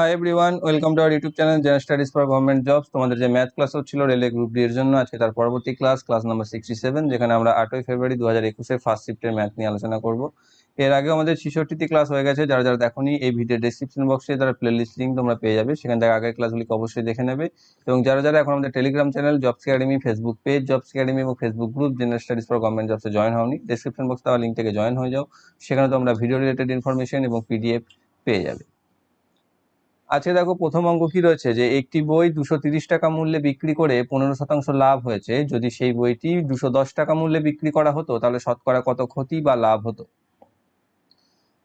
Hi everyone welcome to our YouTube channel general studies for government jobs তোমাদের যে math class হচ্ছিল রেলে group D এর জন্য আজকে তার পরবর্তী class class number sixty seven যেখানে আমরা আটই ফেব্রুয়ারি দু হাজার একুশের ফার্স্ট শিফটের ম্যাথ নিয়ে আলোচনা করব। এর আগে আমাদের ছিষট্টিটি ক্লাস হয়ে গেছে, যারা যারা দেখোনি, এই ভিডিও ডেসক্রিপশন বক্সে তারা প্লে লিস্ট লিঙ্ক তোমরা পেয়ে যাবে, সেখান থেকে আগের ক্লাসগুলিকে অবশ্যই দেখে নেবে। এবং যারা যারা এখন আমাদের Telegram channel jobs academy Facebook page jobs academy এবং Facebook group general studies for government জবসে join হওনি ডেসক্রিপশন বক্স তার লিঙ্ক থেকে জয়েন হয়ে যাও, সেখানে তোমরা ভিডিও রিলেটেড ইনফরমেশন এবং পিডিএফ পেয়ে যাবে। আজকে দেখো, প্রথম অঙ্ক কি রয়েছে? যে একটি বই দুশো টাকা মূল্যে বিক্রি করে পনেরো শতাংশ লাভ হয়েছে। যদি সেই বইটি দশ টাকা মূল্যে বিক্রি করা হতো, তাহলে শতকরা কত ক্ষতি বা লাভ হতো?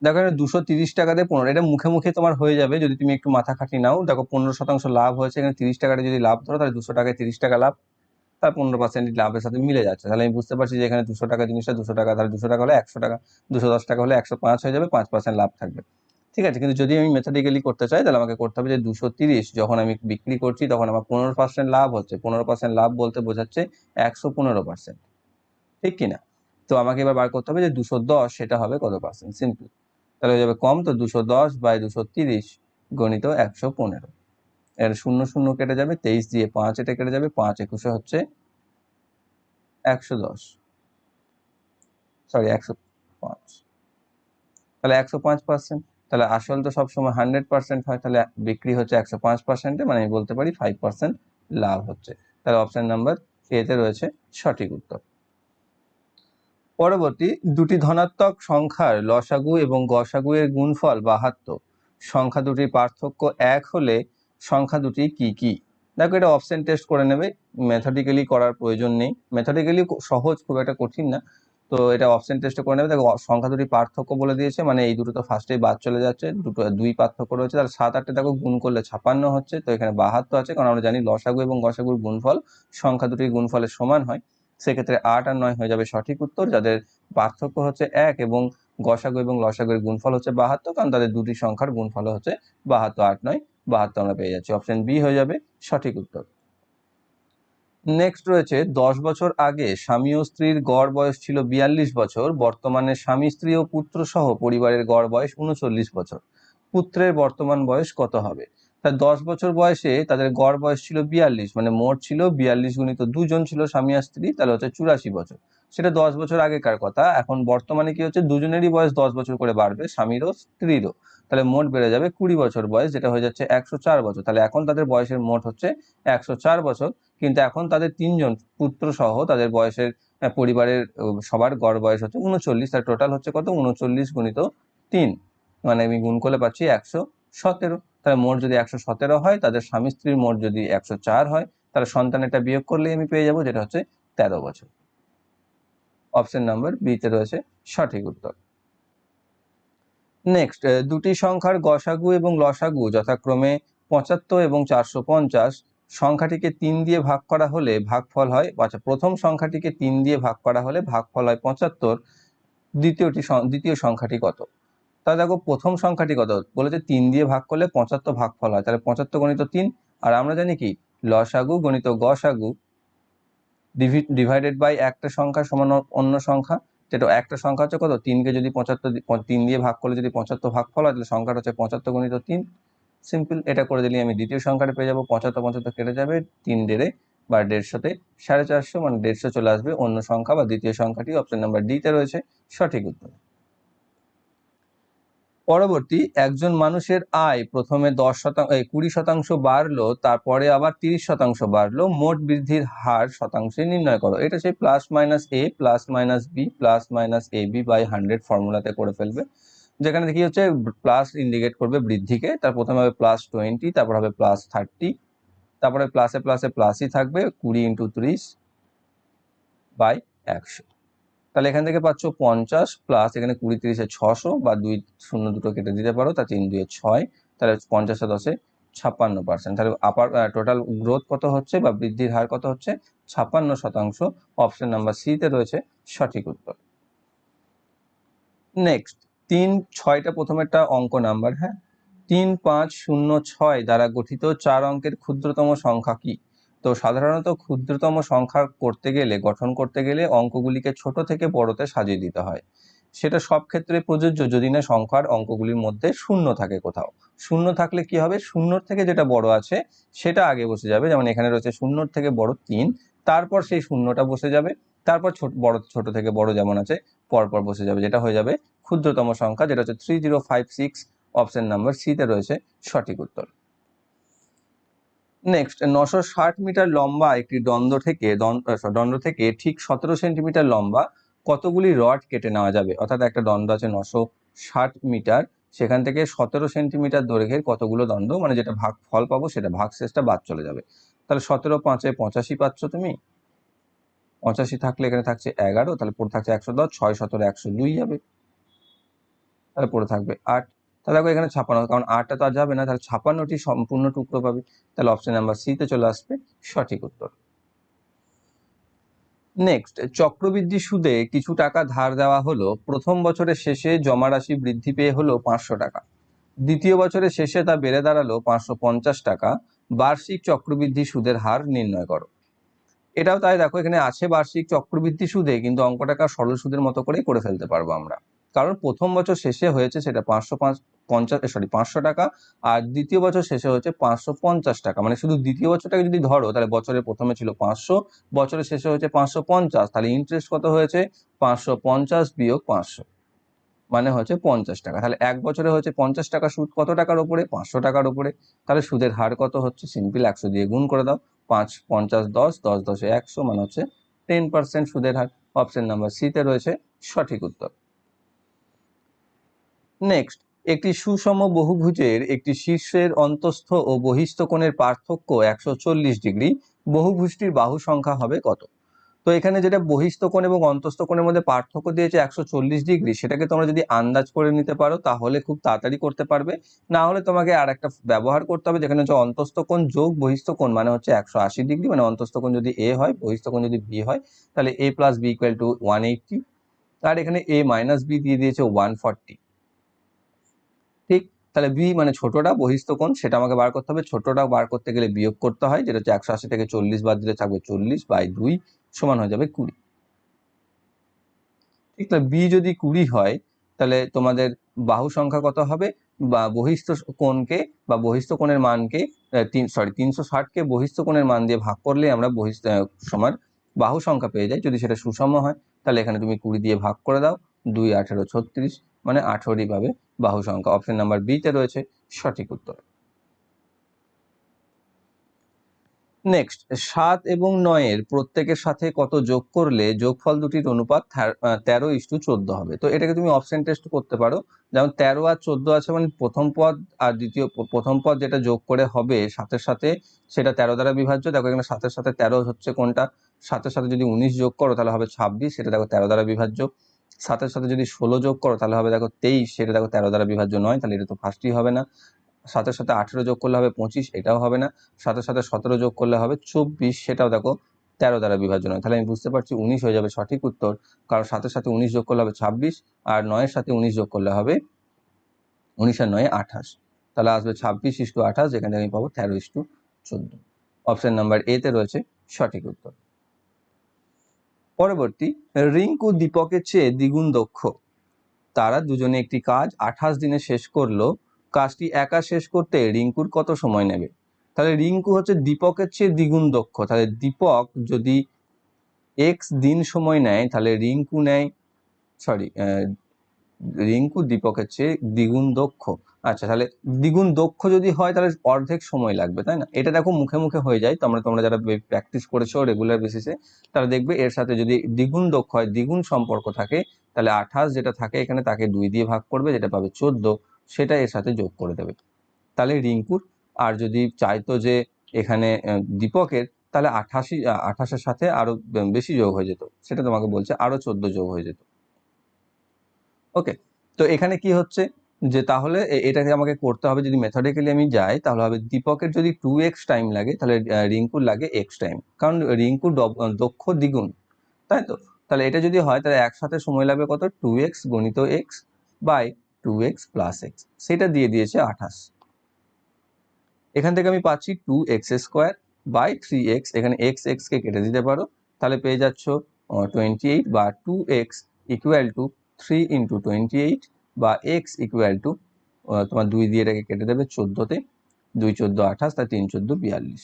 দেখো, এটা দুশো তিরিশ টাকাতে পনেরো, এটা মুখে মুখে তোমার হয়ে যাবে। যদি তুমি একটু মাথা খাটি নাও, দেখো, পনেরো শতাংশ লাভ হয়েছে। এখানে তিরিশ টাকাটা যদি লাভ ধরো, তাহলে দুশো টাকায় তিরিশ টাকা লাভ, তার পনেরো পার্সেন্ট লাভের সাথে মিলে যাচ্ছে। তাহলে আমি বুঝতে পারছি যে এখানে দুশো টাকা জিনিসটা দুশো টাকা, তাহলে দুশো টাকা হলে একশো টাকা, দুশো দশ টাকা হলে একশো পাঁচ হয়ে যাবে, পাঁচ পার্সেন্ট লাভ থাকবে। ঠিক আছে, কিন্তু যদি আমি মেথডিক্যালি করতে চাই, তাহলে আমাকে করতে হবে যে দুশো তিরিশ। যখন আমি বিক্রি করছি, তখন আমার পনেরো পার্সেন্ট লাভ হচ্ছে। পনেরো পার্সেন্ট লাভ বলতে বোঝাচ্ছে একশো পনেরো পার্সেন্ট ঠিক কিনা তো আমাকে এবার বার করতে হবে যে দুশো দশ, সেটা হবে কত পার্সেন্ট সিম্পল তাহলে হয়ে যাবে কম, তো দুশো দশ বাই দুশো তিরিশ গণিত একশো পনেরো। এর শূন্য শূন্য কেটে যাবে, তেইশ দিয়ে পাঁচ, এটা কেটে যাবে, পাঁচ একুশে হচ্ছে একশো দশ। সরি একশো পাঁচ। তাহলে একশো পাঁচ পার্সেন্ট তাহলে আসল তো সবসময় হান্ড্রেড পার্সেন্ট হয়, তাহলে বিক্রি হচ্ছে একশো পাঁচ পার্সেন্টে মানে আমি বলতে পারি ফাইভ পার্সেন্ট লাভ হচ্ছে। তাহলে অপশন নাম্বার এতে রয়েছে সঠিক উত্তর। পরবর্তী দুটি ধনাত্মক সংখ্যার লসাগু এবং গসাগু এর গুণফল বাহাত্তর। সংখ্যা দুটির পার্থক্য এক হলে সংখ্যা দুটি কি কি? দেখো এটা অপশন টেস্ট করে নেবে মেথডিক্যালি করার প্রয়োজন নেই। মেথডিক্যালি সহজ, খুব একটা কঠিন না। তো এটা অপশন টেস্টে করে নেবে। দেখো, সংখ্যা দুটি পার্থক্য বলে দিয়েছে মানে এই দুটো তো ফার্স্টেই বাদ চলে যাচ্ছে, দুটো, দুই পার্থক্য রয়েছে। তাহলে সাত, আটটা দেখো, গুণ করলে ছাপান্ন হচ্ছে, তো এখানে বাহাত্তর আছে, কারণ আমরা জানি লসাগু এবং গসাগুর গুণফল সংখ্যা দুটির গুণফলের সমান হয়। সেক্ষেত্রে আট আর নয় হয়ে যাবে সঠিক উত্তর, যাদের পার্থক্য হচ্ছে এক এবং গসাগু এবং লসাগুর গুণফল হচ্ছে বাহাত্তর, কারণ তাদের দুটি সংখ্যার গুণফল হচ্ছে বাহাত্তর, আট, নয়, বাহাত্তর আমরা পেয়ে যাচ্ছি। অপশন বি হয়ে যাবে সঠিক উত্তর। নেক্সট রয়েছে, দশ বছর আগে স্বামী ও স্ত্রীর গড় বয়স ছিল বিয়াল্লিশ বছর, বর্তমানে স্বামী, স্ত্রী ও পুত্র সহ পরিবারের গড় বয়স উনচল্লিশ বছর। পুত্রের বর্তমান বয়স কত হবে? তা দশ বছর বয়সে তাদের গড় বয়স ছিল বিয়াল্লিশ মানে মোট ছিল বিয়াল্লিশ গুণিত দুজন ছিল স্বামী আর স্ত্রী, তাহলে হচ্ছে চুরাশি বছর। সেটা দশ বছর আগেকার কথা। এখন বর্তমানে কি হচ্ছে, দুজনেরই বয়স দশ বছর করে বাড়বে, স্বামীরও, স্ত্রীরও। তাহলে মোট বেড়ে যাবে কুড়ি বছর বয়স, যেটা হয়ে যাচ্ছে একশো চার বছর। তাহলে এখন তাদের বয়সের মোট হচ্ছে একশো চার বছর। কিন্তু এখন তাদের তিনজন পুত্র সহ তাদের বয়সের পরিবারের সবার গড় বয়স হচ্ছে উনচল্লিশ। তার টোটাল হচ্ছে কত? উনচল্লিশ গুণিত তিন। মানে আমি গুণ করলে পাচ্ছি একশো সতেরো। তাহলে মোট যদি একশো সতেরো হয়, তাদের স্বামী স্ত্রীর মোট যদি একশো চার হয়, তাহলে সন্তানেরটা বিয়োগ করলেই আমি পেয়ে যাব, যেটা হচ্ছে তেরো বছর। অপশন নাম্বার বিতে রয়েছে সঠিক উত্তর। নেক্সট দুটি সংখ্যার গসাগু এবং লসাগু যথাক্রমে পঁচাত্তর এবং চারশো পঞ্চাশ সংখ্যাটিকে তিন দিয়ে ভাগ করা হলে ভাগফল হয় আচ্ছা প্রথম সংখ্যাটিকে তিন দিয়ে ভাগ করা হলে ভাগফল হয় পঁচাত্তর, দ্বিতীয়টি দ্বিতীয় সংখ্যাটি কত? তাহলে দেখো, প্রথম সংখ্যাটি কত? বলেছে তিন দিয়ে ভাগ করলে পঁচাত্তর ভাগফল হয়, তাহলে পঁচাত্তর গণিত তিন, আর আমরা জানি কি? লসাগু গণিত গসাগু ডিভাইডেড বাই একটা সংখ্যা সমান অন্য সংখ্যা, যেটা একটা সংখ্যা হচ্ছে কত? তিনকে যদি পঁচাত্তর তিন দিয়ে ভাগ করলে যদি পঁচাত্তর ভাগ ফল হয়, তাহলে সংখ্যাটা হচ্ছে পঁচাত্তর গণিত তিন। সিম্পল এটা করে দিলে আমি দ্বিতীয় সংখ্যাটা পেয়ে যাব। পঁচাত্তর পঁচাত্তর কেটে যাবে তিন দেড়ে বা দেড়শোতে সাড়ে চারশো মানে দেড়শো চলে আসবে অন্য সংখ্যা বা দ্বিতীয় সংখ্যাটি অপশন নাম্বার ডিতে রয়েছে। সঠিক উত্তর। পরবর্তী একজন মানুষের আয় প্রথমে দশ শতাংশ কুড়ি শতাংশ বাড়লো, তারপরে আবার তিরিশ শতাংশ বাড়লো, মোট বৃদ্ধির হার শতাংশে নির্ণয় করো। এটা সেই plus minus A plus minus B plus minus A B by hundred ফর্মুলাতে করে ফেলবে। যেখানে দেখি হচ্ছে প্লাস ইন্ডিকেট করবে বৃদ্ধিকে, তার প্রথমে হবে প্লাস টোয়েন্টি তারপর হবে প্লাস থার্টি তারপরে প্লাসে প্লাসে প্লাসই থাকবে কুড়ি ইন্টু ত্রিশ বাই একশো। তাহলে এখান থেকে পাচ্ছ পঞ্চাশ প্লাস এখানে কুড়ি, তিরিশে ছশো বা দুই শূন্য দুটো কেটে দিতে পারো, তা তিন দুয়ে ছয়, তাহলে পঞ্চাশে দশে ছাপ্পান্ন পার্সেন্ট তাহলে আপার টোটাল গ্রোথ কত হচ্ছে বা বৃদ্ধির হার কত হচ্ছে? ছাপ্পান্ন শতাংশ। অপশন নাম্বার সিতে রয়েছে সঠিক উত্তর। নেক্সট তিন ছয়টা প্রথমেরটা অঙ্ক নাম্বার হ্যাঁ? তিন, পাঁচ, শূন্য, ছয় দ্বারা গঠিত চার অঙ্কের ক্ষুদ্রতম সংখ্যা কি? তো সাধারণত ক্ষুদ্রতম সংখ্যা করতে গেলে, গঠন করতে গেলে অঙ্কগুলিকে ছোট থেকে বড়তে সাজিয়ে দিতে হয়। সেটা সব ক্ষেত্রে প্রযোজ্য যদি না সংখ্যার অঙ্কগুলির মধ্যে শূন্য থাকে কোথাও। শূন্য থাকলে কি হবে? শূন্যর থেকে যেটা বড় আছে, সেটা আগে বসে যাবে। যেমন এখানে রয়েছে শূন্যর থেকে বড় তিন, তারপর সেই শূন্যটা বসে যাবে। তারপর ছোট, বড়, ছোট থেকে বড় যেমন আছে, পরপর বসে যাবে। যেটা হয়ে যাবে ক্ষুদ্রতম সংখ্যা, যেটা হচ্ছে three zero five six option number সিতে রয়েছে সঠিক উত্তর। নেক্সট নশো ষাট মিটার লম্বা একটি দণ্ড থেকে দণ্ড থেকে ঠিক সতেরো সেন্টিমিটার লম্বা কতগুলি রড কেটে নেওয়া যাবে? অর্থাৎ একটা দণ্ড আছে নশো ষাট মিটার, সেখান থেকে সতেরো সেন্টিমিটার দৈর্ঘ্যের কতগুলো দণ্ড? মানে যেটা ভাগ, ফল পাবো সেটা ভাগ শেষটা বাদ চলে যাবে। তাহলে সতেরো পাঁচে পঁচাশি পাচ্ছ তুমি। পঁচাশি থাকলে এখানে থাকছে এগারো, তাহলে পড়ে থাকছে একশো দশ, ছয় সতেরো একশো দুই যাবে। তাহলে পড়ে থাকবে আট তাহলে দেখো এখানে ছাপানো কারণ আটটা তো আর যাবে না, তাহলে ছাপান্নটি সম্পূর্ণ টুকরো পাবে। তাহলে অপশন নাম্বার সিতে চলে আসবে সঠিক উত্তর। নেক্সট চক্রবৃদ্ধি সুদে কিছু টাকা ধার দেওয়া হলো। প্রথম বছরের শেষে জমা রাশি বৃদ্ধি পেয়ে হলো পাঁচশো টাকা। দ্বিতীয় বছরের শেষে তা বেড়ে দাঁড়াল পাঁচশো পঞ্চাশ টাকা। বার্ষিক চক্রবৃদ্ধি সুদের হার নির্ণয় করো। এটাও তাই দেখো, এখানে আছে বার্ষিক চক্রবৃদ্ধি সুদে, কিন্তু অঙ্ক টাকা সরল সুদের মতো করেই করে ফেলতে পারব আমরা। কারণ প্রথম বছর শেষে হয়েছে সেটা পাঁচশো পাঁচ পঞ্চাশ সরি পাঁচশো টাকা। আর দ্বিতীয় বছর শেষে হচ্ছে পাঁচশো পঞ্চাশ টাকা। মানে শুধু দ্বিতীয় বছরটাকে যদি ধরো, তাহলে বছরের প্রথমে ছিল পাঁচশো, বছরের শেষে হচ্ছে পাঁচশো পঞ্চাশ। তাহলে ইন্টারেস্ট কত হয়েছে? পাঁচশো পঞ্চাশ বিয়োগ পাঁচশো। মানে হচ্ছে পঞ্চাশ টাকা। তাহলে এক বছরে হচ্ছে পঞ্চাশ টাকা সুদ কত টাকার ওপরে? পাঁচশো টাকার ওপরে। তাহলে সুদের হার কত হচ্ছে? সিম্পল একশো দিয়ে গুণ করে দাও। পাঁচ, পঞ্চাশ, দশ দশ, দশে, একশো মানে হচ্ছে টেন পার্সেন্ট সুদের হার। অপশন নাম্বার সিতে রয়েছে সঠিক উত্তর। নেক্সট একটি সুষম বহুভুজের একটি শীর্ষের অন্তস্থ ও বহিস্থ কোণের পার্থক্য একশো চল্লিশ ডিগ্রি, বহুভুজটির বাহু সংখ্যা হবে কত? তো এখানে যেটা বহিস্থ কোণ এবং অন্তস্থ কোণের মধ্যে পার্থক্য দিয়েছে একশো চল্লিশ ডিগ্রি, সেটাকে তোমরা যদি আন্দাজ করে নিতে পারো তাহলে খুব তাড়াতাড়ি করতে পারবে। না হলে তোমাকে আর একটা ব্যবহার করতে হবে যেখানে হচ্ছে অন্তস্থ কোণ যোগ বহিস্থ কোণ মানে হচ্ছে একশো আশি ডিগ্রি মানে অন্তস্থ কোণ যদি এ হয়, বহিস্থ কোণ যদি বি হয়, তাহলে A plus B equal to one eighty আর এখানে এ মাইনাস বি দিয়ে দিয়েছে ওয়ান ফর্টি তাহলে বি মানে ছোটটা বহিস্থ কোণ, সেটা আমাকে বার করতে হবে। ছোটটা বার করতে গেলে বিয়োগ করতে হয়, যেটা হচ্ছে একশো আশি থেকে চল্লিশ বাদ দিলে থাকবে চল্লিশ বাই দুই সমান হয়ে যাবে কুড়ি। ঠিক তাহলে বি যদি কুড়ি হয়, তাহলে তোমাদের বাহু সংখ্যা কত হবে? বা বহিস্থ কোণকে বা বহিস্থ কোণের মানকে তিন সরি তিনশো ষাটকে বহিস্থ কোণের মান দিয়ে ভাগ করলে আমরা বহিস্থ সমান বাহু সংখ্যা পেয়ে যাই। যদি সেটা সুষম হয়, তাহলে এখানে তুমি কুড়ি দিয়ে ভাগ করে দাও, দুই আঠেরো ছত্রিশ মানে আঠেরোটি পাবে। বাহু সংখ্যা। অপশন নাম্বার বিতে রয়েছে সঠিক উত্তর। নেক্সট সাত এবং নয়ের প্রত্যেকের সাথে কত যোগ করলে যোগফল দুটির অনুপাত তেরো ইস্টু চোদ্দ হবে? তো এটাকে তুমি অপশন টেস্ট করতে পারো। যেমন তেরো আর চোদ্দ আছে মানে প্রথম পদ আর দ্বিতীয় প্রথম পদ যেটা যোগ করে হবে সাতের সাথে, সেটা তেরো দ্বারা বিভাজ্য। দেখো এখানে সাতের সাথে তেরো হচ্ছে কোনটা? সাতের সাথে যদি উনিশ যোগ করো তাহলে হবে ছাব্বিশ, সেটা দেখো তেরো দ্বারা বিভাজ্য। সাতের সাথে যদি ষোলো যোগ করো, তাহলে হবে দেখো তেইশ সেটা দেখো তেরো দ্বারা বিভাজ্য নয়, তাহলে এটা তো ফার্স্টই হবে না। সাতের সাথে আঠেরো যোগ করলে হবে পঁচিশ, এটাও হবে না। সাথে সাথে সতেরো যোগ করলে হবে চব্বিশ, সেটাও দেখো তেরো দ্বারা বিভাজ্য নয়। তাহলে আমি বুঝতে পারছি উনিশ হয়ে যাবে সঠিক উত্তর, কারণ সাথে সাথে উনিশ যোগ করলে হবে ছাব্বিশ, আর নয়ের সাথে উনিশ যোগ করলে হবে উনিশ আর নয় আঠাশ। তাহলে আসবে ছাব্বিশ ইস্টু আঠাশ, যেখানে আমি পাবো তেরো ইস্টু চোদ্দ। অপশান নাম্বার এতে রয়েছে সঠিক উত্তর। পরবর্তী, রিঙ্কু দীপকের চেয়ে দ্বিগুণ দক্ষ। তারা দুজনে একটি কাজ আঠাশ দিনে শেষ করল। কাজটি একা শেষ করতে রিঙ্কুর কত সময় নেবে? তাহলে রিঙ্কু হচ্ছে দীপকের চেয়ে দ্বিগুণ দক্ষ। তাহলে দীপক যদি এক্স দিন সময় নেয়, তাহলে রিঙ্কু নেয় সরি রিঙ্কু, দীপকের চেয়ে দ্বিগুণ দক্ষ। আচ্ছা তাহলে দ্বিগুণ দক্ষ যদি হয়, তাহলে অর্ধেক সময় লাগবে, তাই না? এটা দেখো মুখে মুখে হয়ে যায়, তোমরা তোমরা যারা প্র্যাকটিস করেছ রেগুলার বেসিসে তারা দেখবে এর সাথে যদি দ্বিগুণ দক্ষ হয়, দ্বিগুণ সম্পর্ক থাকে, তাহলে আঠাশ যেটা থাকে এখানে তাকে দুই দিয়ে ভাগ করবে, যেটা পাবে চোদ্দ, সেটা এর সাথে যোগ করে দেবে। তাহলে রিঙ্কুর, আর যদি চাইতো যে এখানে দীপকের, তাহলে আঠাশি আঠাশের সাথে আরও বেশি যোগ হয়ে যেত, সেটা তোমাকে বলছে আরও চোদ্দ যোগ হয়ে যেত। ওকে তো এখানে কি হচ্ছে? যে তাহলে এটাকে আমাকে করতে হবে যদি মেথডিক্যালি আমি যাই, তাহলে হবে দীপকের যদি টু এক্স টাইম লাগে, তাহলে রিঙ্কুর লাগে এক্স টাইম কারণ রিঙ্কুর দক্ষ দ্বিগুণ। তাই তো? তাহলে এটা যদি হয়, তাহলে একসাথে সময় লাগবে কত? টু এক্স গণিত x by two x plus x সেটা দিয়ে দিয়েছে আঠাশ। এখান থেকে আমি পাচ্ছি two x square by three x এখানে এক্স এক্সকে কেটে দিতে পারো। তাহলে পেয়ে যাচ্ছ টোয়েন্টি এইট বা two x equal to three into twenty eight বা এক্স ইকুয়াল টু তোমার দুই দিয়ে এটাকে কেটে দেবে চোদ্দোতে, দুই চোদ্দ আঠাশ, তার তিন চোদ্দ বিয়াল্লিশ।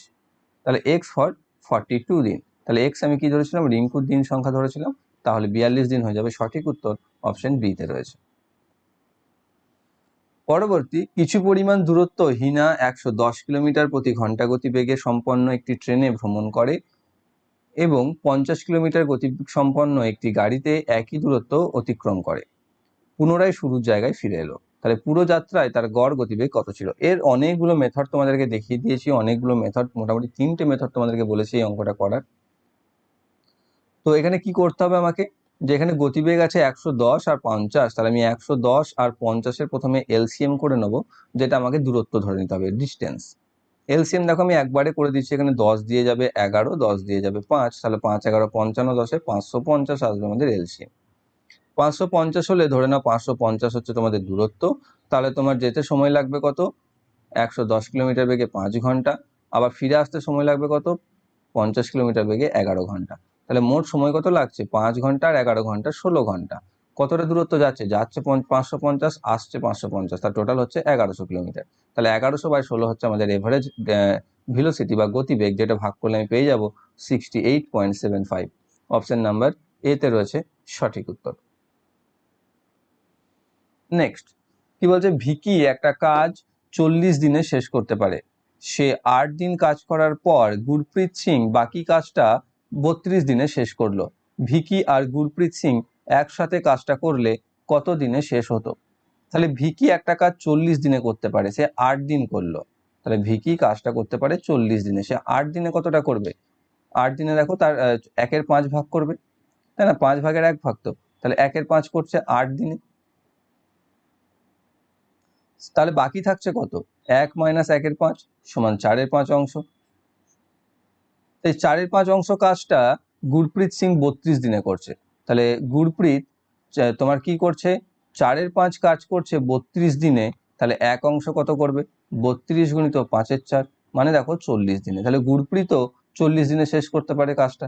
তাহলে এক্স ফর ফর্টি টু দিন। তাহলে এক্স আমি কি ধরেছিলাম? রিঙ্কুর দিন সংখ্যা ধরেছিলাম। তাহলে বিয়াল্লিশ দিন হয়ে যাবে। সঠিক উত্তর অপশন বিতে রয়েছে। পরবর্তী, কিছু পরিমাণ দূরত্ব, হিনা একশো দশ কিলোমিটার প্রতি ঘণ্টা গতিবেগে সম্পন্ন একটি ট্রেনে ভ্রমণ করে। এবং পঞ্চাশ কিলোমিটার গতিবেগ সম্পন্ন একটি গাড়িতে একই দূরত্ব অতিক্রম করে। পুনরায় শুরুর জায়গায় ফিরে এলো। তাহলে পুরো যাত্রায় তার গড় গতিবেগ কত ছিল? এর অনেকগুলো মেথড তোমাদেরকে দেখিয়ে দিয়েছি, অনেকগুলো মেথড মোটামুটি তিনটে মেথড তোমাদেরকে বলেছি এই অঙ্কটা করার। তো এখানে কি করতে হবে আমাকে? যে এখানে গতিবেগ আছে একশো দশ আর পঞ্চাশ, তাহলে আমি একশো দশ আর পঞ্চাশের প্রথমে এলসিএম করে নেব, যেটা আমাকে দূরত্ব ধরে নিতে হবে ডিস্টেন্স এলসিএম দেখো আমি একবারে করে দিচ্ছি, এখানে দশ দিয়ে যাবে এগারো, দশ দিয়ে যাবে পাঁচ, তাহলে পাঁচ এগারো পঞ্চান্ন, দশে পাঁচশো পঞ্চাশ আসবে আমাদের এলসিএম। পাঁচশো পঞ্চাশ হলে ধরে নাও পাঁচশো পঞ্চাশ হচ্ছে তোমাদের দূরত্ব, তাহলে তোমার যেতে সময় লাগবে কত? একশো দশ কিলোমিটার বেগে পাঁচ ঘণ্টা, আবার ফিরে আসতে সময় লাগবে কত? পঞ্চাশ কিলোমিটার বেগে এগারো ঘণ্টা। তাহলে মোট সময় কত লাগছে? পাঁচ ঘণ্টা আর এগারো ঘণ্টা ষোলো ঘণ্টা। কতটা দূরত্ব যাচ্ছে? যাচ্ছে পাঁচশো পঞ্চাশ, আসছে পাঁচশো পঞ্চাশ। তার টোটাল হচ্ছে এগারোশো কিলোমিটার। তাহলে এগারোশো বাই ষোলো হচ্ছে আমাদের এভারেজ ভিলোসিটি বা গতিবেগ, যেটা ভাগ করলে আমি পেয়ে যাব sixty eight point seven five option number এতে রয়েছে সঠিক উত্তর। নেক্সট কি বলছে? ভিকি একটা কাজ চল্লিশ দিনে শেষ করতে পারে। সে আট দিন কাজ করার পর গুরপ্রীত সিং বাকি কাজটা বত্রিশ দিনে শেষ করল। ভিকি আর গুরপ্রীত সিং একসাথে কাজটা করলে কত দিনে শেষ হতো? তাহলে ভিকি একটা কাজ চল্লিশ দিনে করতে পারে, সে আট দিন করল। তাহলে ভিকি কাজটা করতে পারে চল্লিশ দিনে। সে আট দিনে কতটা করবে? আট দিনে দেখো তার একের পাঁচ ভাগ করবে। তাই না? পাঁচ ভাগের এক ভাগ তো। তাহলে একের পাঁচ করছে আট দিনে। তাহলে বাকি থাকছে কত? এক মাইনাস একের পাঁচ সমান চারের পাঁচ অংশ। এই চারের পাঁচ অংশ কাজটা গুরপ্রীত সিং বত্রিশ দিনে করছে। তাহলে গুরপ্রীত তোমার কি করছে? চারের পাঁচ কাজ করছে বত্রিশ দিনে, তাহলে এক অংশ কত করবে? বত্রিশ গুণিত পাঁচের চার মানে দেখো চল্লিশ দিনে। তাহলে গুরপ্রীতও চল্লিশ দিনে শেষ করতে পারে কাজটা।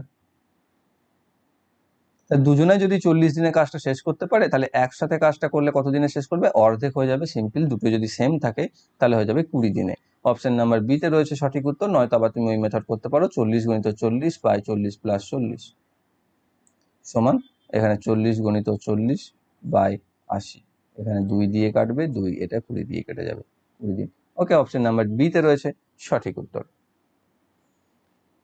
দুজনে যদি চল্লিশ দিনে কাজটা শেষ করতে পারে, তাহলে একসাথে কাজটা করলে কত দিনে শেষ করবে? অর্ধেক হয়ে যাবে সিম্পল দুটো যদি সেম থাকে, তাহলে হয়ে যাবে কুড়ি দিনে। অপশন নাম্বার বিতে রয়েছে সঠিক উত্তর, নয়তো আবার তুমি ওই মেথড করতে পারো, চল্লিশ গণিত চল্লিশ বাই চল্লিশ প্লাস চল্লিশ। সমান এখানে চল্লিশ গণিত চল্লিশ বাই আশি। এখানে দুই দিয়ে কাটবে, দুই এটা কুড়ি দিয়ে কেটে যাবে। কুড়ি দিন ওকে অপশন নাম্বার বিতে রয়েছে সঠিক উত্তর।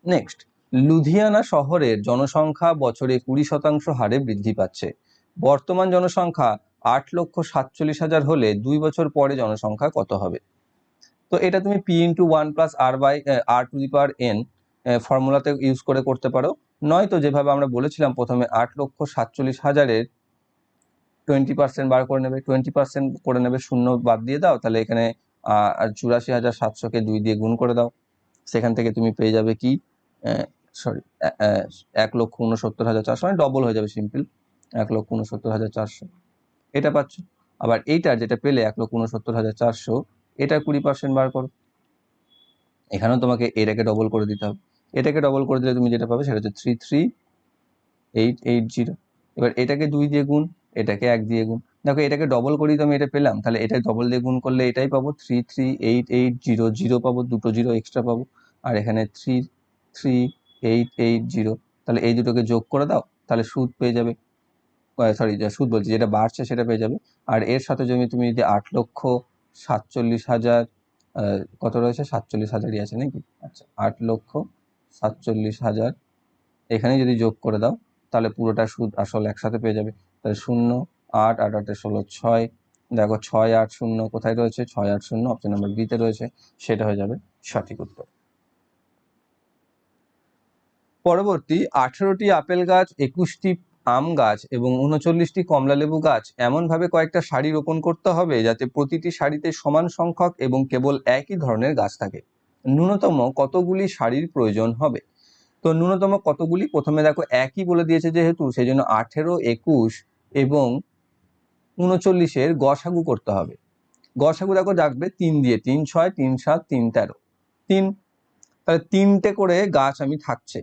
নেক্সট লুধিয়ানা শহরের জনসংখ্যা বছরে কুড়ি শতাংশ হারে বৃদ্ধি পাচ্ছে। বর্তমান জনসংখ্যা আট লক্ষ সাতচল্লিশ হাজার হলে দুই বছর পরে জনসংখ্যা কত হবে? তো এটা তুমি P into one plus R by R to the power N ফর্মুলাতে use করে করতে পারো। নয়তো যেভাবে আমরা বলেছিলাম, প্রথমে আট লক্ষ সাতচল্লিশ হাজারের টোয়েন্টি পার্সেন্ট বার করে নেবে টোয়েন্টি পার্সেন্ট করে নেবে শূন্য বাদ দিয়ে দাও, তাহলে এখানে চুরাশি হাজার সাতশোকে দুই দিয়ে গুণ করে দাও। সেখান থেকে তুমি পেয়ে যাবে কি? সরি এক লক্ষ উনসত্তর হাজার চারশো মানে ডবল হয়ে যাবে সিম্পল এক লক্ষ উনসত্তর হাজার চারশো। এটা পাচ্ছ? আবার এইটার যেটা পেলে এক লক্ষ উনসত্তর হাজার চারশো, এটা কুড়ি পার্সেন্ট বার করো। এখানেও তোমাকে এটাকে ডবল করে দিতে হবে। এটাকে ডবল করে দিলে তুমি যেটা পাবে সেটা হচ্ছে three three eight eight zero এবার এটাকে দুই দিয়ে গুণ, এটাকে এক দিয়ে গুণ। দেখো, এটাকে ডবল করেই তো আমি এটা পেলাম, তাহলে এটা ডবল দিয়ে গুণ করলে এটাই পাবো three three eight eight zero zero পাবো, দুটো জিরো এক্সট্রা পাবো। আর এখানে three three eight eight zero তাহলে এই দুটোকে যোগ করে দাও, তাহলে সুদ পেয়ে যাবে। সরি সুদ বলছি, যেটা বাড়ছে সেটা পেয়ে যাবে। আর এর সাথে যদি তুমি যদি আট লক্ষ সাতচল্লিশ হাজার কত রয়েছে? সাতচল্লিশ হাজারই আছে নাকি? আচ্ছা আট লক্ষ সাতচল্লিশ হাজার। এখানে যদি যোগ করে দাও, তাহলে পুরোটা সুদ আসল একসাথে পেয়ে যাবে। তাহলে শূন্য, আট আট, আটে ষোলো, ছয়। দেখো, ছয়, আট, শূন্য কোথায় রয়েছে? ছয়, আট, শূন্য অপশন নাম্বার বিতে রয়েছে। সেটা হয়ে যাবে সঠিক উত্তর। পরবর্তী, আঠেরোটি আপেল গাছ, একুশটি আম গাছ এবং উনচল্লিশটি কমলালেবু গাছ এমনভাবে কয়েকটা সারি রোপণ করতে হবে যাতে প্রতিটি সারিতে সমান সংখ্যক এবং কেবল একই ধরনের গাছ থাকে। ন্যূনতম কতগুলি শাড়ির প্রয়োজন হবে? তো ন্যূনতম কতগুলি? প্রথমে দেখো, একই বলে দিয়েছে যেহেতু সেই জন্য আঠেরো, একুশ এবং উনচল্লিশের গসাগু করতে হবে। গসাগু দেখো, জাগবে তিন দিয়ে, তিন ছয়, তিন সাত, তিন তেরো। তিন, তাহলে তিনটে করে গাছ আমি থাকছে।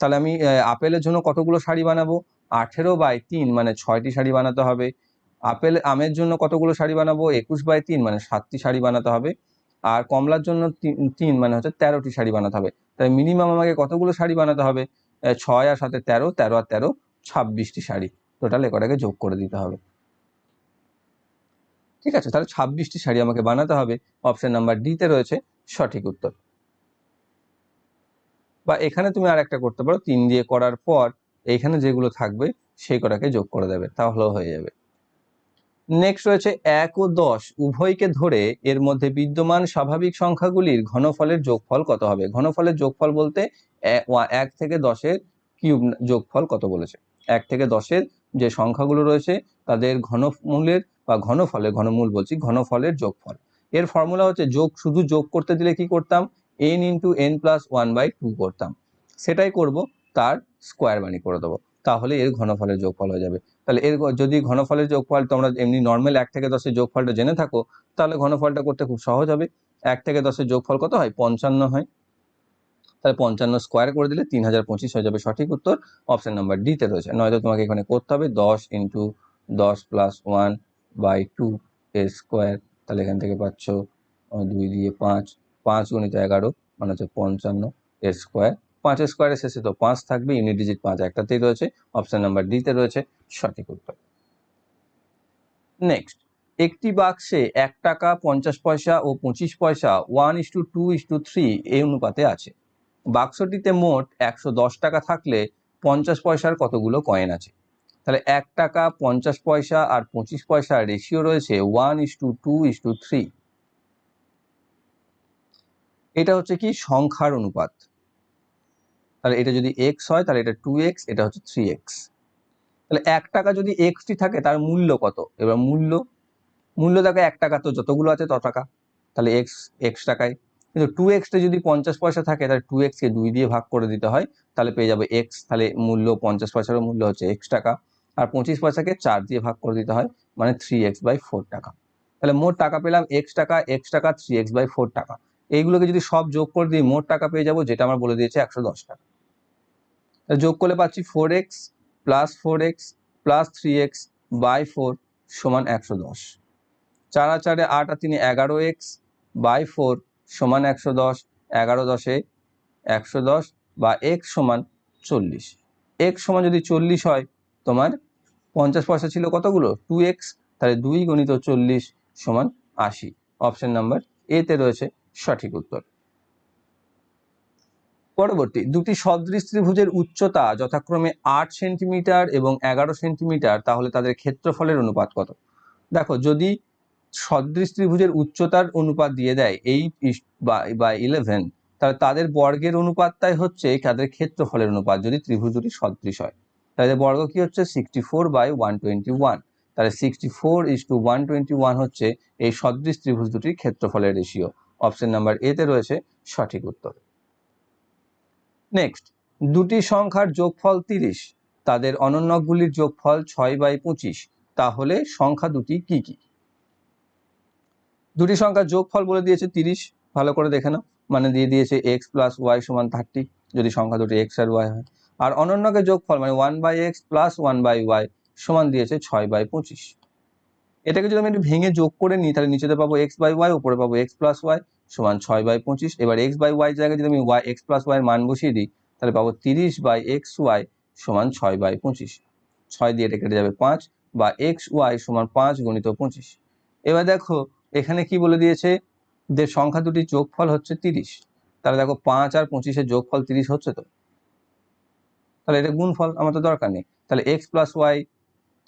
তাহলে আমি আপেলের জন্য কতগুলো শাড়ি বানাবো? আঠেরো বাই তিন মানে ছয়টি শাড়ি বানাতে হবে। আপেল, আমের জন্য কতগুলো শাড়ি বানাবো? একুশ বাই তিন মানে সাতটি শাড়ি বানাতে হবে। আর কমলার জন্য তিন- মানে হচ্ছে তেরোটি শাড়ি বানাতে হবে। তাই মিনিমাম আমাকে কতগুলো শাড়ি বানাতে হবে? ছয় আর সাথে তেরো তেরো আর তেরো, ছাব্বিশটি শাড়ি। টোটাল একটাকে যোগ করে দিতে হবে। ঠিক আছে, তাহলে ছাব্বিশটি শাড়ি আমাকে বানাতে হবে। অপশন নাম্বার ডিতে রয়েছে সঠিক উত্তর। বা এখানে তুমি আর একটা করতে পারো, তিন দিয়ে করার পর এইখানে যেগুলো থাকবে, সেই কটাকে যোগ করে দেবে। তাহলেও হয়ে যাবে। নেক্সট রয়েছে এক ও দশ। উভয়কে ধরে এর মধ্যে বিদ্যমান স্বাভাবিক সংখ্যাগুলির ঘনফলের যোগফল কত হবে? ঘনফলের যোগফল বলতে এক থেকে দশের কিউব যোগফল কত বলেছে? এক থেকে দশের যে সংখ্যাগুলো রয়েছে, তাদের ঘনমূলের বা ঘনফলের, ঘনমূল বলছি, ঘনফলের যোগফল। এর ফর্মুলা হচ্ছে যোগ, শুধু যোগ করতে দিলে কি করতাম? N into N plus one by two করতাম। সেটাই করব, তার স্কোয়ার বানি করে দেবো। তাহলে এর ঘনফলের যোগফল হয়ে যাবে। তাহলে এর যদি ঘনফলের যোগফল তোমরা এমনি নর্মাল এক থেকে দশের যোগফলটা জেনে থাকো, তাহলে ঘনফলটা করতে খুব সহজ হবে। এক থেকে দশের যোগফল কত হয়? পঞ্চান্ন হয়। তাহলে পঞ্চান্ন স্কোয়ার করে দিলে তিন হাজার পঁচিশ হয়ে যাবে সঠিক উত্তর। অপশন নাম্বার ডিতে রয়েছে। নয়তো তোমাকে এখানে করতে হবে দশ ইন্টু দশ প্লাস ওয়ান বাই টু এর স্কোয়ার তাহলে এখান থেকে পাচ্ছ দুই দিয়ে পাঁচ। পাঁচ গুণিত এগারো মানে হচ্ছে পঞ্চান্ন এর স্কোয়ার পাঁচের স্কোয়ারের শেষে তো পাঁচ থাকবে ইউনিট ডিজিট পাঁচ একটাতেই রয়েছে অপশন নাম্বার ডিতে রয়েছে, সঠিক উত্তর। নেক্সট একটি বাক্সে এক টাকা পঞ্চাশ পয়সা ও পঁচিশ পয়সা one is to two is to three এই অনুপাতে আছে। বাক্সটিতে মোট একশো দশ টাকা থাকলে পঞ্চাশ পয়সার কতগুলো কয়েন আছে? তাহলে এক টাকা পঞ্চাশ পয়সা আর পঁচিশ পয়সা রেশিও রয়েছে one is to two is to three এটা হচ্ছে কি? সংখ্যার অনুপাত। তাহলে এটা যদি এক্স হয়, তাহলে এটা টু এক্স এটা হচ্ছে থ্রি এক্স তাহলে এক টাকা যদি এক্সটি থাকে, তার মূল্য কত? এবার মূল্য মূল্য দেখো, এক টাকা তো যতগুলো আছে তত টাকা। তাহলে এক্স এক্স টাকায়। কিন্তু টু এক্সটা যদি পঞ্চাশ পয়সা থাকে, তাহলে টু এক্সকে দুই দিয়ে ভাগ করে দিতে হয়, তাহলে পেয়ে যাবে এক্স তাহলে মূল্য, পঞ্চাশ পয়সারও মূল্য হচ্ছে এক্স টাকা। আর পঁচিশ পয়সাকে চার দিয়ে ভাগ করে দিতে হয় মানে থ্রি এক্স বাই ফোর টাকা। তাহলে মোট টাকা পেলাম এক্স টাকা এক্স টাকা থ্রি এক্স বাই ফোর টাকা। এইগুলোকে যদি সব যোগ করে দিই, মোট টাকা পেয়ে যাব, যেটা আমার বলে দিয়েছে, একশো দশ টাকা। যোগ করলে পাচ্ছি four x plus four x plus three x by four সমান একশো দশ। চার চারে আট আর তিনে এগারো এক্স বাই ফোর সমান একশো দশ, এগারো দশে একশো দশ বা এক্স সমান চল্লিশ। এক্স সমান যদি চল্লিশ হয়, তোমার পঞ্চাশ পয়সা ছিল কতগুলো? টু এক্স তাহলে দুই গণিত চল্লিশ সমান আশি। অপশন নাম্বার এতে রয়েছে সঠিক উত্তর। পরবর্তী, দুটি সদৃশ ত্রিভুজের উচ্চতা যথাক্রমে আট সেন্টিমিটার এবং এগারো সেন্টিমিটার, তাহলে তাদের ক্ষেত্রফলের অনুপাত কত? দেখো, যদি সদৃশ ত্রিভুজের উচ্চতার অনুপাত দিয়ে দেয় এইট বা ইলেভেন তাহলে তাদের বর্গের অনুপাতটাই হচ্ছে তাদের ক্ষেত্রফলের অনুপাত যদি ত্রিভুজ দুটি সদৃশ হয়। তাদের বর্গ কি হচ্ছে? Sixty four by one twenty one তাহলে sixty four is to one twenty one হচ্ছে এই সদৃশ ত্রিভুজ দুটির ক্ষেত্রফলের রেশিও অপশন নাম্বার এতে রয়েছে সঠিক উত্তর। নেক্সট দুটি সংখ্যার যোগফল তিরিশ। তাদের অনন্যকগুলির যোগফল ছয় বাই পঁচিশ। তাহলে সংখ্যা দুটি কি কি? দুটি সংখ্যার যোগফল বলে দিয়েছে তিরিশ। ভালো করে দেখে নাও। মানে দিয়ে দিয়েছে এক্স প্লাস ওয়াই সমান থার্টি যদি সংখ্যা দুটি এক্স আর ওয়াই হয়। আর অনন্যকের যোগফল মানে one by x plus one by y সমান দিয়েছে ছয় বাই পঁচিশ। এটাকে যদি আমি একটু ভেঙে যোগ করে নিই, তাহলে নিচেতে পাবো এক্স বাই ওয়াই উপরে পাবো এক্স প্লাস ওয়াই সমান ছয় বাই পঁচিশ। এবার এক্স বাই ওয়াই জায়গায় যদি আমি ওয়াই এক্স প্লাস ওয়াই মান বসিয়ে দিই, তাহলে পাবো তিরিশ বাই এক্স ওয়াই সমান ছয় বাই পঁচিশ। ছয় দিয়ে এটা কেটে যাবে পাঁচ বা এক্স ওয়াই সমান পাঁচ গুণিত পঁচিশ। এবার দেখো, এখানে কি বলে দিয়েছে? যে সংখ্যা দুটির যোগফল হচ্ছে তিরিশ। তাহলে দেখো পাঁচ আর পঁচিশের যোগফল তিরিশ হচ্ছে তো। তাহলে এটা গুণফল, আমার তো দরকার নেই। তাহলে এক্স প্লাস ওয়াই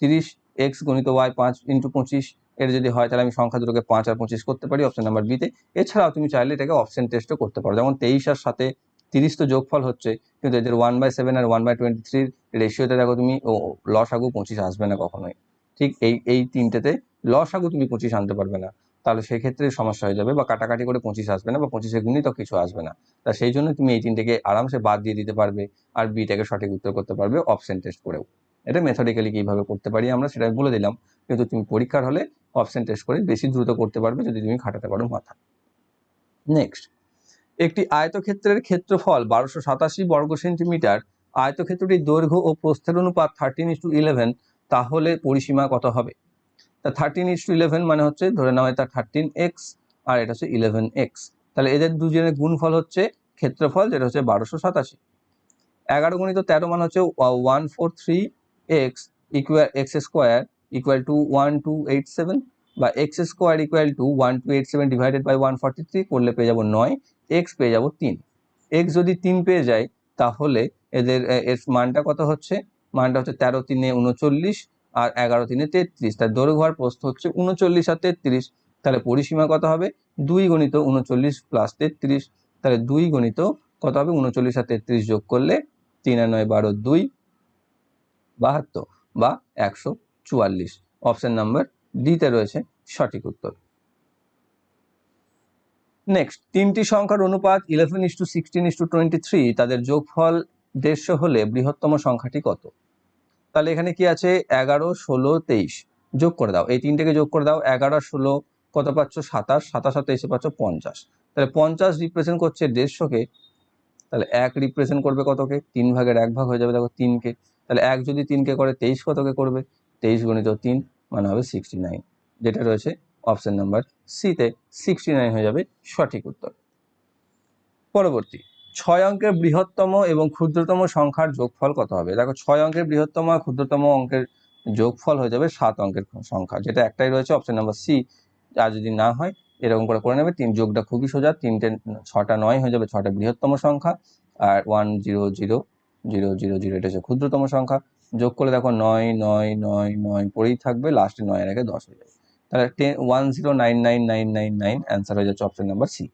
তিরিশ এক্স গণিত ওয়াই পাঁচ ইন্টু পঁচিশ এটা যদি হয়, তাহলে আমি সংখ্যা দুটোকে পাঁচ আর পঁচিশ করতে পারি অপশন নাম্বার বিতে এছাড়াও তুমি চাইলে এটাকে অপশন টেস্টও করতে পারো। যেমন তেইশ আর সাথে তিরিশ তো যোগফল হচ্ছে, কিন্তু এদের ওয়ান বাই সেভেন আর ওয়ান বাই টোয়েন্টি থ্রির রেশিওতে দেখো তুমি, ও, লস আগু পঁচিশ আসবে না কখনোই। ঠিক এই এই তিনটেতে লস আগু তুমি পঁচিশ আনতে পারবে না। তাহলে সেক্ষেত্রে সমস্যা হয়ে যাবে, বা কাটাকাটি করে পঁচিশ আসবে না, বা পঁচিশে গুণিত কিছু আসবে না। তা সেই জন্য তুমি এই তিনটেকে আরামসে বাদ দিয়ে দিতে পারবে, আর বিটাকে সঠিক উত্তর করতে পারবে অপশন টেস্ট করেও। এটা মেথডিক্যালি কীভাবে করতে পারি আমরা সেটা বলে দিলাম। কিন্তু তুমি পরীক্ষার হলে অপশন টেস্ট করে বেশি দ্রুত করতে পারবে যদি তুমি খাটাতে পারো মাথা। নেক্সট একটি আয়তক্ষেত্রের ক্ষেত্রফল বারোশো সাতাশি বর্গ সেন্টিমিটার। আয়তক্ষেত্রটির দৈর্ঘ্য ও প্রস্থের অনুপাত থার্টিন ইস টু ইলেভেন তাহলে পরিসীমা কত হবে? তা থার্টিন ইস টু ইলেভেন মানে হচ্ছে ধরে নেওয়া এটা থার্টিন এক্স আর এটা হচ্ছে ইলেভেন এক্স তাহলে এদের দুজনের গুণফল হচ্ছে ক্ষেত্রফল, যেটা হচ্ছে বারোশো সাতাশি। এগারো গণিত তেরো মানে হচ্ছে one four three x equal x square equal to one two eight seven বা x square equal to one two eight seven divided by one forty three করলে পেয়ে যাব নয় এক্স পেয়ে যাব তিন। এক্স যদি তিন পেয়ে যায়, তাহলে এদের এর মানটা কত হচ্ছে? মানটা হচ্ছে তেরো তিনে উনচল্লিশ আর এগারো তিনে তেত্রিশ। তার দৈর্ঘ্য আর প্রস্থ হচ্ছে উনচল্লিশ আর তেত্রিশ। তাহলে পরিসীমা কত হবে? দুই গণিত উনচল্লিশ প্লাস তেত্রিশ। তাহলে দুই গণিত কত হবে? উনচল্লিশ আর তেত্রিশ যোগ করলে তিন আর নয় বারো দুই। বাহাত্তর বা একশো চুয়াল্লিশ। অপশন নাম্বার ডিতে রয়েছে সঠিক উত্তর। নেক্সট তিনটি সংখ্যার অনুপাত eleven is to sixteen is to twenty three তাদের যোগফল দেড়শো হলে বৃহত্তম সংখ্যাটি কত? তাহলে এখানে কি আছে? এগারো, ষোলো, তেইশ। যোগ করে দাও। এই তিনটেকে যোগ করে দাও। এগারো, ষোলো, কত পাচ্ছ? সাতাশ। সাতাশ আর তেইশে পাচ্ছ পঞ্চাশ। তাহলে পঞ্চাশ রিপ্রেজেন্ট করছে দেড়শোকে। তাহলে এক রিপ্রেজেন্ট করবে কতকে? তিন ভাগের এক ভাগ হয়ে যাবে দেখো তিনকে। তাহলে এক যদি তিনকে করে তেইশ কতকে করবে? তেইশ গণিত তিন মানে হবে সিক্সটি নাইন যেটা রয়েছে অপশান নাম্বার সিতে সিক্সটি নাইন হয়ে যাবে সঠিক উত্তর। পরবর্তী, ছয় অঙ্কের বৃহত্তম এবং ক্ষুদ্রতম সংখ্যার যোগফল কত হবে? দেখো, ছয় অঙ্কের বৃহত্তম আর ক্ষুদ্রতম অঙ্কের যোগফল হয়ে যাবে সাত অঙ্কের সংখ্যা। যেটা একটাই রয়েছে অপশান নাম্বার সি আর যদি না হয়, এরকম করে করে নেবে, তিন যোগটা খুবই সোজা, তিনটে, ছটা নয় হয়ে যাবে ছটা বৃহত্তম সংখ্যা। আর one zero zero zero zero zero, এটা হচ্ছে ক্ষুদ্রতম সংখ্যা। যোগ করলে দেখো নয় নয় নয় নয় পরেই থাকবে লাস্টে নয়ের আগে দশ হয়ে যাবে। তাহলে ten one zero nine nine nine nine nine answer হয়ে যাচ্ছে অপশন নাম্বার সি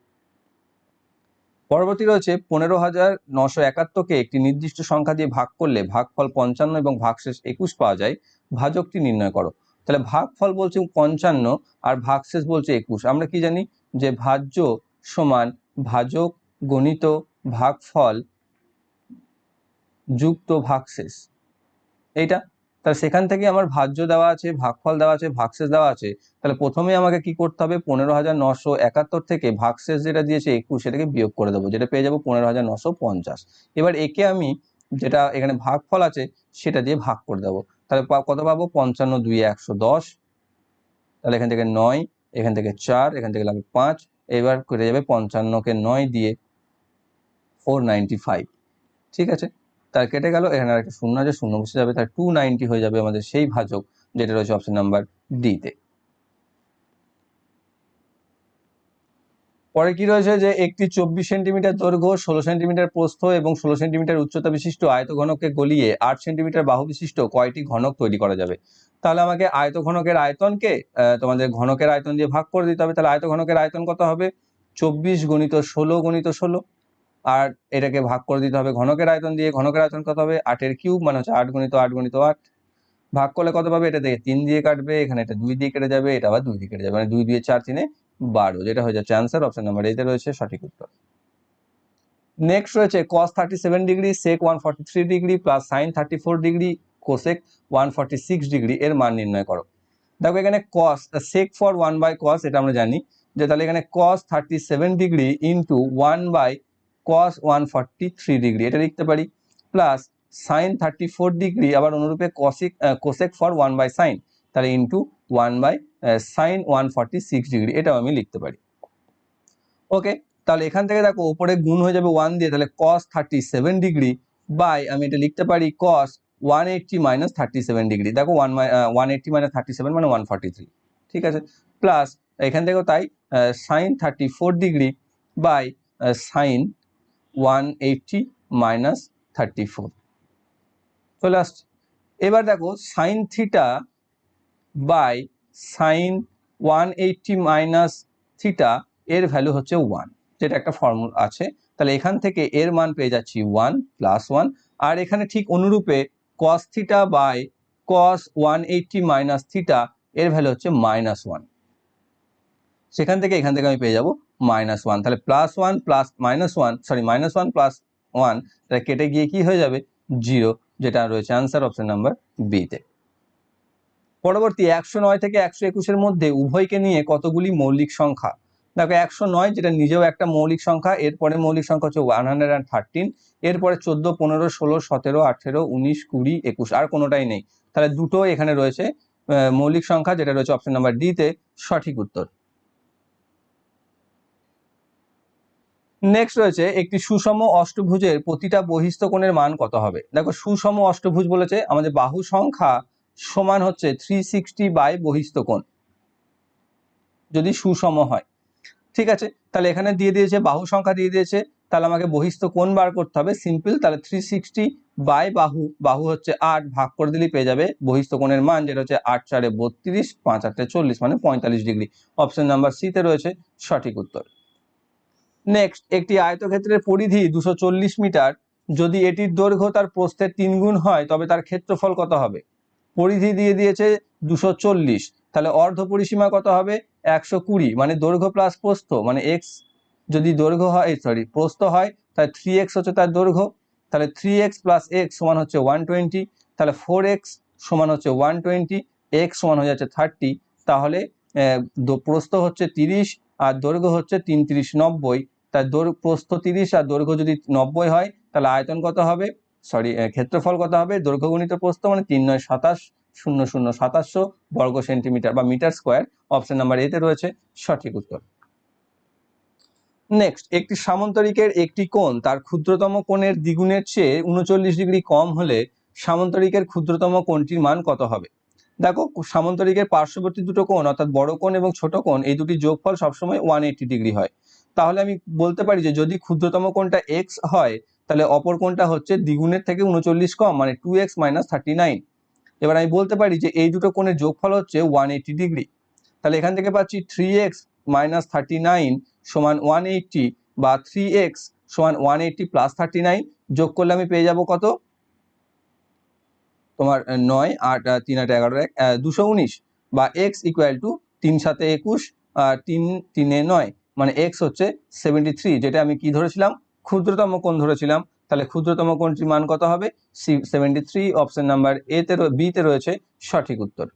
পরবর্তী রয়েছে পনেরো হাজার নশো একাত্তরকে একটি নির্দিষ্ট সংখ্যা দিয়ে ভাগ করলে ভাগফল পঞ্চান্ন এবং ভাগশেষ একুশ পাওয়া যায়, ভাজকটি নির্ণয় করো। তাহলে ভাগফল বলছে পঞ্চান্ন আর ভাগশেষ বলছে একুশ। আমরা কি জানি? যে ভাজ্য সমান ভাজক গণিত ভাগফল যুক্ত ভাগশেষ। এইটা? তাহলে সেখান থেকে আমার ভাজ্য দেওয়া আছে, ভাগফল দেওয়া আছে, ভাগশেষ দেওয়া আছে। তাহলে প্রথমে আমাকে কি করতে হবে? পনেরো হাজার নশো একাত্তর থেকে ভাগশেষ যেটা দিয়েছে একুশ সেটাকে বিয়োগ করে দেবো, যেটা পেয়ে যাব পনেরো হাজার নশো পঞ্চাশ। এবার একে আমি যেটা এখানে ভাগফল আছে সেটা দিয়ে ভাগ করে দেবো। তাহলে কত পাবো? পঞ্চান্ন দুই একশো দশ। তাহলে এখান থেকে নয়, এখান থেকে চার, এখান থেকে লাগবে পাঁচ। এবার কেটে যাবে পঞ্চান্নকে নয় দিয়ে ফোর নাইনটি ফাইভ ঠিক আছে? তার কেটে গেল, এখানে একটা শূন্য আছে, শূন্য বসে যাবে, তার টু নাইনটি হয়ে যাবে আমাদের সেই ভাজক যেটা রয়েছে অপশন নাম্বার ডিতে পরে কি রয়েছে যে, একটি চব্বিশ সেন্টিমিটার দৈর্ঘ্য, ষোলো সেন্টিমিটার প্রস্থ এবং ষোলো সেন্টিমিটার উচ্চতা বিশিষ্ট আয়ত আয়তঘনককে গলিয়ে আট সেন্টিমিটার বাহু বিশিষ্ট কয়টি ঘনক তৈরি করা যাবে? তাহলে আমাকে আয়ত ঘনকের আয়তনকে তোমাদের ঘনকের আয়তন দিয়ে ভাগ করে দিতে হবে, তাহলে আয়ত ঘনকের আয়তন কত হবে? চব্বিশ গণিত ষোলো গণিত ষোলো। আর এটাকে ভাগ করে দিতে হবে। ঘনকের আয়তন দিয়ে ঘনকের আয়তন কত হবে? আটের কিউব মানে হচ্ছে আট গণিত আট গণিত আট। ভাগ করলে কত পাবে? এটা থেকে তিন দিয়ে কাটবে, এখানে এটা দুই দিয়ে কেটে যাবে, এটা আবার দুই দিয়ে কেটে যাবে। মানে দুই দিয়ে চার তিনে বারো, যেটা হয়ে যাচ্ছে অ্যান্সার অপশন নাম্বার এইতে রয়েছে সঠিক উত্তর। নেক্সট রয়েছে cos thirty seven degree sec one forty three degree plus sine thirty four degree cosec one forty six degree এর মান নির্ণয় করো। দেখো এখানে cos sec for one by cos এটা আমরা জানি, যে তাহলে এখানে cos thirty seven degree into one by cos one forty three degree এটা লিখতে পারি plus sine thirty four degree আবার অনুরূপে cosec cosec for one by sine তাহলে into one by sine one forty six degree এটাও আমি লিখতে পারি। ওকে তাহলে এখান থেকে দেখো উপরে গুণ হয়ে যাবে ওয়ান দিয়ে, তাহলে cos thirty seven degree by আমি এটা লিখতে পারি cos one eighty minus thirty seven degree দেখো one one eighty minus thirty seven মানে ওয়ান ফর্টি থ্রি ঠিক আছে? প্লাস এখান থেকেও তাই sine thirty four degree by sine one eighty minus thirty four চলে আসছে এবার দেখো sine theta by sine one eighty minus theta এর ভ্যালু হচ্ছে ওয়ান যেটা একটা ফর্মুলা আছে, তাহলে এখান থেকে এর মান পেয়ে যাচ্ছি ওয়ান প্লাস ওয়ান আর এখানে ঠিক অনুরূপে cos theta by cos one eighty minus theta এর ভ্যালু হচ্ছে মাইনাস ওয়ান সেখান থেকে এখান থেকে আমি পেয়ে যাব মাইনাস ওয়ান তাহলে plus one plus minus one sorry minus one plus one তাহলে কেটে গিয়ে কি হয়ে যাবে? জিরো যেটা রয়েছে আনসার অপশন নাম্বার বিতে পরবর্তী একশো নয় থেকে একশো একুশের মধ্যে উভয়কে নিয়ে কতগুলি মৌলিক সংখ্যা? দেখো, একশো নয় যেটা নিজেও একটা মৌলিক সংখ্যা, এরপরে মৌলিক সংখ্যা হচ্ছে ওয়ান হান্ড্রেড অ্যান্ড থার্টিন এরপরে চোদ্দ, পনেরো, ষোলো, সতেরো, আঠেরো, উনিশ, কুড়ি, একুশ, আর কোনোটাই নেই। তাহলে দুটো এখানে রয়েছে মৌলিক সংখ্যা, যেটা রয়েছে অপশন নাম্বার ডিতে সঠিক উত্তর। নেক্সট রয়েছে, একটি সুষম অষ্টভুজের প্রতিটা বহিস্থ কোণের মান কত হবে? দেখো, সুষম অষ্টভুজ বলেছে, আমাদের বাহু সংখ্যা সমান হচ্ছে থ্রি সিক্সটি বাই বহিস্থ কোণ। যদি সুষম হয়। ঠিক আছে? তাহলে এখানে দিয়ে দিয়েছে, বাহু সংখ্যা দিয়ে দিয়েছে, তাহলে আমাকে বহিস্থ কোণ বার করতে হবে সিম্পল তাহলে থ্রি সিক্সটি বাই বাহু বাহু হচ্ছে আট, ভাগ করে দিলেই পেয়ে যাবে বহিস্থ কোণের মান, যেটা হচ্ছে আট চারে বত্রিশ, পাঁচ আটে চল্লিশ মানে পঁয়তাল্লিশ ডিগ্রি। অপশন নাম্বার সিতে রয়েছে সঠিক উত্তর। নেক্সট একটি আয়তক্ষেত্রের পরিধি দুশো মিটার। যদি এটির দৈর্ঘ্য তার প্রস্থের তিন গুণ হয়, তবে তার ক্ষেত্রফল কত হবে? পরিধি দিয়ে দিয়েছে দুশো তাহলে অর্ধ পরিসীমা কত হবে? একশো কুড়ি। মানে দৈর্ঘ্য প্লাস প্রস্থ মানে এক্স যদি দৈর্ঘ্য হয় সরি প্রস্থ হয়, তাহলে থ্রি এক্স হচ্ছে তার দৈর্ঘ্য। তাহলে থ্রি এক্স প্লাস এক্স সমান হচ্ছে ওয়ান টোয়েন্টি তাহলে ফোর এক্স সমান হচ্ছে ওয়ান টোয়েন্টি এক্স সমান হয়ে যাচ্ছে থার্টি তাহলে প্রস্থ হচ্ছে তিরিশ আর দৈর্ঘ্য হচ্ছে তিন তিরিশ নব্বই। তার দৈর্ঘ্য প্রস্থ তিরিশ আর দৈর্ঘ্য যদি নব্বই হয়, তাহলে আয়তন কত হবে? সরি ক্ষেত্রফল কত হবে? দৈর্ঘ্য গুণিত প্রস্থ মানে তিন নয় সাতাশ, শূন্য শূন্য সাতাশশো বর্গ সেন্টিমিটার বা মিটার স্কোয়ার। অপশন নাম্বার এতে রয়েছে সঠিক উত্তর। নেক্সট একটি সামন্তরিকের একটি কোণ, তার ক্ষুদ্রতম কোণের দ্বিগুণের চেয়ে উনচল্লিশ ডিগ্রি কম হলে সামান্তরিকের ক্ষুদ্রতম কোণটির মান কত হবে? দেখো, সামন্তরিকের পার্শ্ববর্তী দুটো কোণ, অর্থাৎ বড় কোণ এবং ছোট কোণ, এই দুটি যোগফল সবসময় ওয়ান এইটি ডিগ্রি হয়। তাহলে আমি বলতে পারি যে যদি ক্ষুদ্রতম কোণটা এক্স হয়, তাহলে অপর কোণটা হচ্ছে দ্বিগুণের থেকে উনচল্লিশ কম মানে two x minus thirty nine এবার আমি বলতে পারি যে এই দুটো কোণের যোগফল হচ্ছে ওয়ান এইটি ডিগ্রি তাহলে এখান থেকে পাচ্ছি three x minus thirty nine সমান ওয়ান এইটটি বা থ্রি এক্স সমান one eighty plus thirty nine যোগ করলে আমি পেয়ে যাব কত? তোমার নয়, আট তিন, আট, এগারো, এক দুশো উনিশ বা এক্স ইকুয়াল টু তিন সাতে একুশ তিন, তিনে নয়। মানে এক্স হচ্ছে সেভেন্টি থ্রি যেটা আমি কি ধরেছিলাম? ক্ষুদ্রতম কোণ ধরেছিলাম। তাহলে ক্ষুদ্রতম কোণটির মান কত হবে? C seventy three option number এতে বিতে রয়েছে সঠিক উত্তর।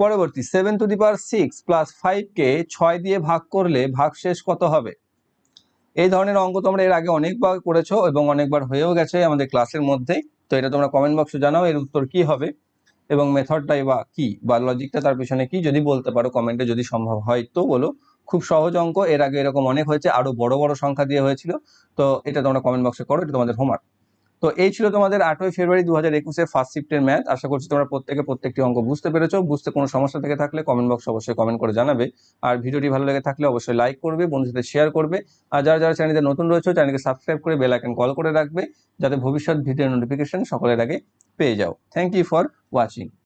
পরবর্তী seven to the power six plus ফাইভকে ছয় দিয়ে ভাগ করলে ভাগশেষ কত হবে? এই ধরনের অঙ্ক তোমরা এর আগে অনেকবার করেছ এবং অনেকবার হয়েও গেছে আমাদের ক্লাসের মধ্যেই তো এটা তোমরা কমেন্ট বক্সে জানাও এর উত্তর কি হবে এবং মেথডটাই বা কি বা লজিকটা তার পিছনে কি, যদি বলতে পারো কমেন্টে যদি সম্ভব হয় তো বলো। খুব সহজ অঙ্ক। এর আগে এরকম অনেক হয়েছে, আরও বড় বড় সংখ্যা দিয়ে হয়েছিল। তো এটা তোমরা কমেন্ট বক্সে করো, এটা তোমাদের হোমওয়ার্ক তো এই ছিল তোমাদের আটই ফেব্রুয়ারি দু হাজার একুশের ফার্স্ট শিফটের ম্যাথ আশা করছি তোমরা প্রত্যেকে প্রত্যেকটি অঙ্ক বুঝতে পেরেছ। বুঝতে কোনো সমস্যা থেকে থাকলে কমেন্ট বক্সে অবশ্যই কমেন্ট করে জানাবে। আর ভিডিওটি ভালো লেগে থাকলে অবশ্যই লাইক করবে, বন্ধুদের শেয়ার করবে। আর যারা যারা চ্যানেলে নতুন রয়েছে চ্যানেলকে সাবস্ক্রাইব করে বেল আইকন কল করে রাখবে, যাতে ভবিষ্যৎ ভিডিওর নোটিফিকেশন সকলের আগে পেয়ে যাও। Thank you for watching